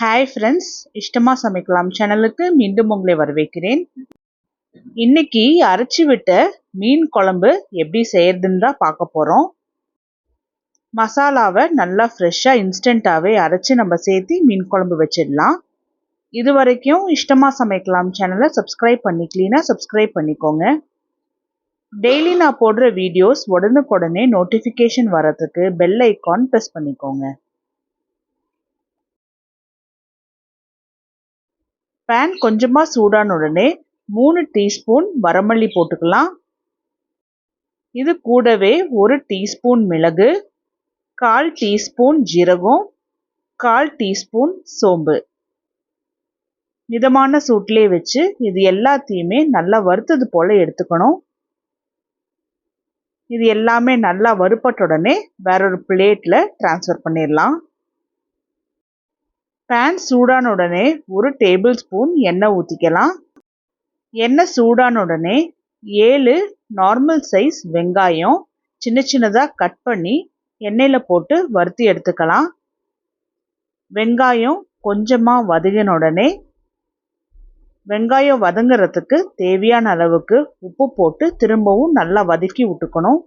Hi friends இஷ்டமா சமைக்கலாம் சேனலுக்கு மீண்டும் உங்களை வரவேற்கிறேன். இன்னைக்கு அரைச்சி விட்ட மீன் குழம்பு எப்படி செய்யறதுன்னு தான் பார்க்க போகிறோம் மசாலாவை நல்லா ஃப்ரெஷ்ஷாக இன்ஸ்டண்ட்டாகவே அரைச்சி நம்ம சேர்த்து மீன் குழம்பு வச்சிடலாம். இது வரைக்கும் இஷ்டமாக சமைக்கலாம் சேனலை சப்ஸ்கிரைப் பண்ணிக்கலீனா சப்ஸ்கிரைப் பண்ணிக்கோங்க. டெய்லி நான் போடுற வீடியோஸ் உடனுக்குடனே நோட்டிஃபிகேஷன் வரதுக்கு பெல் ஐக்கான் ப்ரெஸ் பண்ணிக்கோங்க. பேன் கொஞ்சமாக சூடான உடனே மூணு டீஸ்பூன் வரமல்லி போட்டுக்கலாம். இது கூடவே ஒரு டீஸ்பூன் மிளகு கால் டீஸ்பூன் ஜீரகம் கால் டீஸ்பூன் சோம்பு. மிதமான சூட்லேயே வச்சு இது எல்லாத்தையுமே நல்லா வறுத்தது போல் எடுத்துக்கணும். இது எல்லாமே நல்லா வறுப்பட்ட உடனே வேறொரு பிளேட்டில் ட்ரான்ஸ்ஃபர் பண்ணிடலாம். பேன் சூடான உடனே ஒரு டேபிள் ஸ்பூன் எண்ணெய் ஊற்றிக்கலாம் எண்ணெய் சூடான உடனே ஏழு நார்மல் சைஸ் வெங்காயம் சின்ன சின்னதாக கட் பண்ணி எண்ணெயில் போட்டு வறுத்து எடுத்துக்கலாம். வெங்காயம் கொஞ்சமாக வதங்கின உடனே வெங்காயம் வதங்குறதுக்கு தேவையான அளவுக்கு உப்பு போட்டு திரும்பவும் நல்லா வதக்கி விட்டுக்கணும்.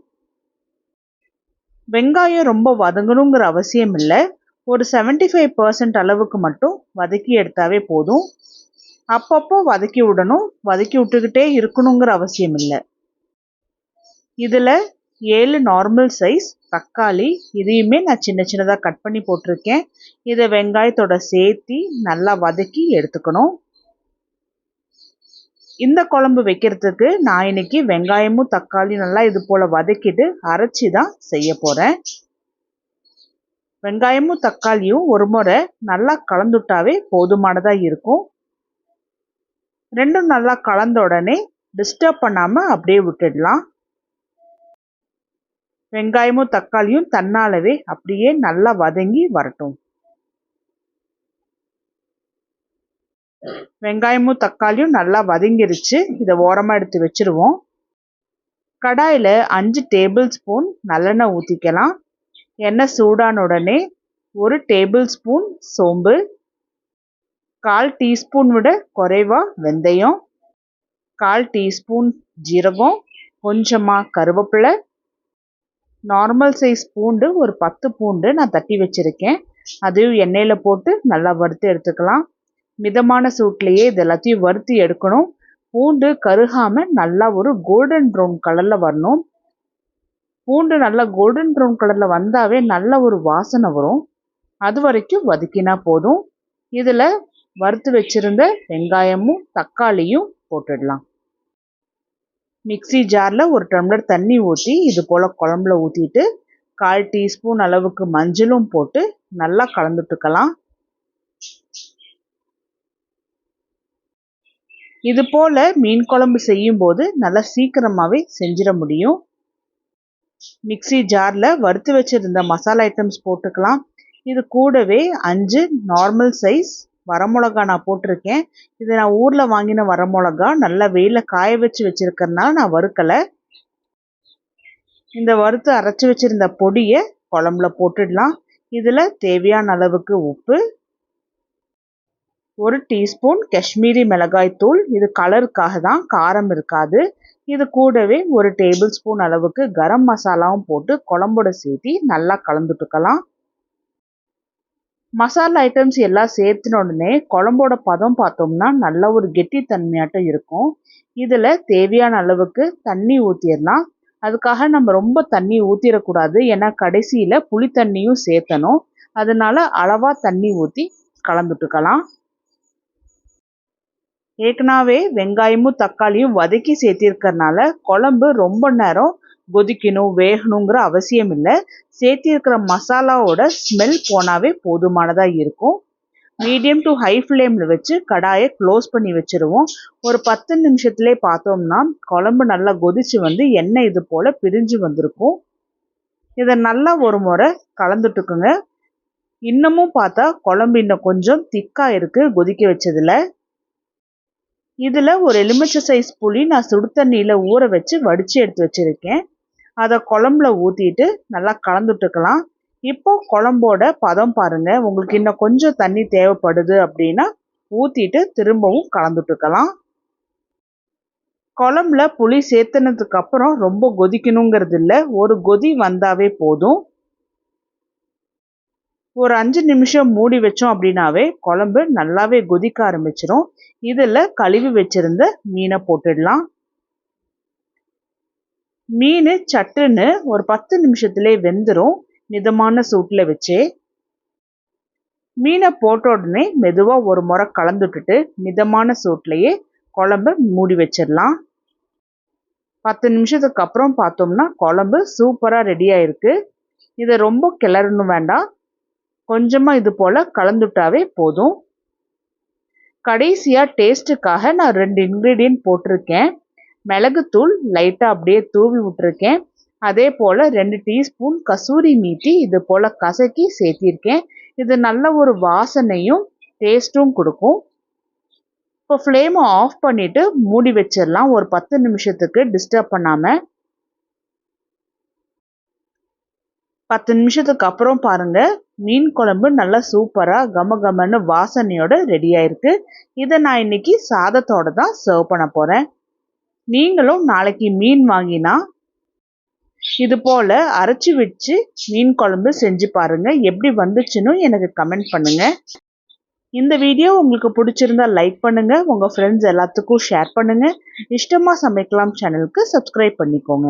வெங்காயம் ரொம்ப வதங்கணுங்கிற அவசியம் இல்லை. ஒரு செவன்டி ஃபைவ் பர்சன்ட் அளவுக்கு மட்டும் வதக்கி எடுத்தாவே போதும். அப்பப்போ வதக்கி விடணும். வதக்கி விட்டுக்கிட்டே இருக்கணுங்கிற அவசியம் இல்லை. இதில் ஏழு நார்மல் சைஸ் தக்காளி இதையுமே நான் சின்ன சின்னதாக கட் பண்ணி போட்டிருக்கேன். இதை வெங்காயத்தோட சேர்த்தி நல்லா வதக்கி எடுத்துக்கணும். இந்த குழம்பு வைக்கிறதுக்கு நான் இன்னைக்கு வெங்காயமும் தக்காளி நல்லா இது போல் வதக்கிட்டு அரைச்சி தான் செய்ய போகிறேன் வெங்காயமும் தக்காளியும் ஒரு முறை நல்லா கலந்துட்டாவே போதுமானதாக இருக்கும். ரெண்டும் நல்லா கலந்த உடனே டிஸ்டர்ப் பண்ணாமல் அப்படியே விட்டுடலாம். வெங்காயமும் தக்காளியும் தன்னாலவே அப்படியே நல்லா வதங்கி வரட்டும். வெங்காயமும் தக்காளியும் நல்லா வதங்கிருச்சு. இதை ஓரமாக எடுத்து வச்சுருவோம். கடாயில் அஞ்சு டேபிள் ஸ்பூன் நல்லெண்ணெய் ஊற்றிக்கலாம் எண்ணெய் சூடான உடனே ஒரு டேபிள் ஸ்பூன் சோம்பு கால் டீஸ்பூன் விட குறைவாக வெந்தயம் கால் டீஸ்பூன் ஜீரகம் கொஞ்சமாக கருவேப்பிலை. நார்மல் சைஸ் பூண்டு ஒரு பத்து பூண்டு நான் தட்டி வச்சுருக்கேன். அதையும் எண்ணெயில் போட்டு நல்லா வறுத்து எடுத்துக்கலாம். மிதமான சூட்லேயே இது எல்லாத்தையும் வறுத்து எடுக்கணும். பூண்டு கருகாமல் நல்லா ஒரு கோல்டன் ப்ரௌன் கலரில் வரணும். பூண்டு நல்லா கோல்டன் ப்ரௌன் கலரில் வந்தாவே நல்ல ஒரு வாசனை வரும். அது வரைக்கும் வதக்கினா போதும். இதில் வறுத்து வச்சுருந்த வெங்காயமும் தக்காளியும் போட்டுடலாம். மிக்சி ஜாரில் ஒரு டம்ளர் தண்ணி ஊற்றி இது போல் குழம்புல ஊற்றிட்டு கால் டீஸ்பூன் அளவுக்கு மஞ்சளும் போட்டு நல்லா கலந்துட்டுக்கலாம். இது போல் மீன் குழம்பு செய்யும்போது நல்லா சீக்கிரமாகவே செஞ்சிட முடியும். மிக்சி ஜாரில் வறுத்து வச்சுருந்த மசாலா ஐட்டம்ஸ் போட்டுக்கலாம். இது கூடவே அஞ்சு நார்மல் சைஸ் வரமிளகா நான் போட்டிருக்கேன். இது நான் ஊரில் வாங்கின வரமிளகா நல்லா வெயிலில் காய வச்சு வச்சுருக்கறனால நான் வறுக்கலை. இந்த வறுத்து அரைச்சி வச்சுருந்த பொடியை குழம்புல போட்டுடலாம். இதில் தேவையான அளவுக்கு உப்பு ஒரு டீஸ்பூன் காஷ்மீரி மிளகாய் தூள். இது கலருக்காக தான் காரம் இருக்காது. இது கூடவே ஒரு டேபிள் ஸ்பூன் அளவுக்கு கரம் மசாலாவும் போட்டு குழம்போட சேர்த்தி நல்லா கலந்துட்டுக்கலாம். மசாலா ஐட்டம்ஸ் எல்லாம் சேர்த்துன உடனே குழம்போட பதம் பார்த்தோம்னா நல்ல ஒரு கெட்டித்தன்மையாட்டம் இருக்கும். இதில் தேவையான அளவுக்கு தண்ணி ஊற்றிடலாம் அதுக்காக நம்ம ரொம்ப தண்ணி ஊற்றிடக்கூடாது ஏன்னா கடைசியில் புளி தண்ணியும் சேர்த்தணும். அதனால அளவாக தண்ணி ஊற்றி கலந்துட்டுக்கலாம். ஏற்கனவே வெங்காயமும் தக்காளியும் வதக்கி சேர்த்திருக்கறனால குழம்பு ரொம்ப நேரம் கொதிக்கணும் வேகணுங்கிற அவசியம் இல்லை. சேர்த்திருக்கிற மசாலாவோட ஸ்மெல் போனாவே போதுமானதாக இருக்கும். மீடியம் டு ஹை ஃப்ளேமில் வச்சு கடாயை க்ளோஸ் பண்ணி வச்சுருவோம். ஒரு பத்து நிமிஷத்துலேயே பார்த்தோம்னா குழம்பு நல்லா கொதிச்சு வந்து எண்ணெய் இது போல் பிரிஞ்சு வந்திருக்கும். இதை நல்லா ஒரு முறை கலந்துட்டுக்குங்க. இன்னமும் பார்த்தா குழம்பு இன்னும் கொஞ்சம் திக்காக இருக்குது கொதிக்க வச்சதில் இதில் ஒரு எலுமிச்சை சைஸ் புளி நான் சுடு தண்ணியில் ஊற வச்சு வடித்து எடுத்து வச்சுருக்கேன். அதை குழம்புல ஊற்றிட்டு நல்லா கலந்துட்டுக்கலாம். இப்போ குழம்போட பதம் பாருங்கள் உங்களுக்கு இன்னும் கொஞ்சம் தண்ணி தேவைப்படுது அப்படின்னா ஊற்றிட்டு திரும்பவும் கலந்துட்டுக்கலாம். குழம்புல புளி சேர்த்துனதுக்கு அப்புறம் ரொம்ப கொதிக்கணுங்கிறது இல்லை. ஒரு கொதி வந்தாவே போதும். ஒரு அஞ்சு நிமிஷம் மூடி வச்சோம் அப்படின்னாவே குழம்பு நல்லாவே கொதிக்க ஆரம்பிச்சிடும் இதில் கழுவி வச்சிருந்த மீனை போட்டுடலாம். மீன் சட்டுன்னு ஒரு பத்து நிமிஷத்துலேயே வெந்துடும் மிதமான சூட்டில் வச்சே. மீனை போட்ட உடனே மெதுவாக ஒரு முறை கலந்துட்டுட்டு மிதமான சூட்லேயே குழம்பு மூடி வச்சிடலாம். பத்து நிமிஷத்துக்கு அப்புறம் பார்த்தோம்னா குழம்பு சூப்பராக ரெடி ஆயிருக்கு. இதை ரொம்ப கிளறணும் வேண்டாம். கொஞ்சமாக இது போல் கலந்துட்டாவே போதும். கடைசியாக டேஸ்ட்டுக்காக நான் ரெண்டு இன்க்ரீடியன்ட் போட்டிருக்கேன். மிளகுத்தூள் லைட்டாக அப்படியே தூவி விட்டுருக்கேன். அதே போல் ரெண்டு டீஸ்பூன் கசூரி மீட்டி இது போல் கசக்கி சேர்த்திருக்கேன். இது நல்ல ஒரு வாசனையும் டேஸ்ட்டும் கொடுக்கும். இப்போ ஃப்ளேமை ஆஃப் பண்ணிவிட்டு மூடி வச்சிடலாம். ஒரு பத்து நிமிஷத்துக்கு டிஸ்டர்ப் பண்ணாமல் பத்து நிமிஷத்துக்கு அப்புறம் பாருங்கள் மீன் குழம்பு நல்லா சூப்பராக கம கமன்னு வாசனையோட ரெடி ஆயிருக்கு. இதை நான் இன்னைக்கு சாதத்தோட தான் சர்வ் பண்ண போகிறேன் நீங்களும் நாளைக்கு மீன் வாங்கினா இது போல் அரைச்சி வச்சு மீன் குழம்பு செஞ்சு பாருங்கள் எப்படி வந்துச்சுன்னு எனக்கு கமெண்ட் பண்ணுங்கள் இந்த வீடியோ உங்களுக்கு பிடிச்சிருந்தா லைக் பண்ணுங்கள் உங்கள் ஃப்ரெண்ட்ஸ் எல்லாத்துக்கும் ஷேர் பண்ணுங்கள் இஷ்டமாக சமைக்கலாம் சேனலுக்கு சப்ஸ்கிரைப் பண்ணிக்கோங்க.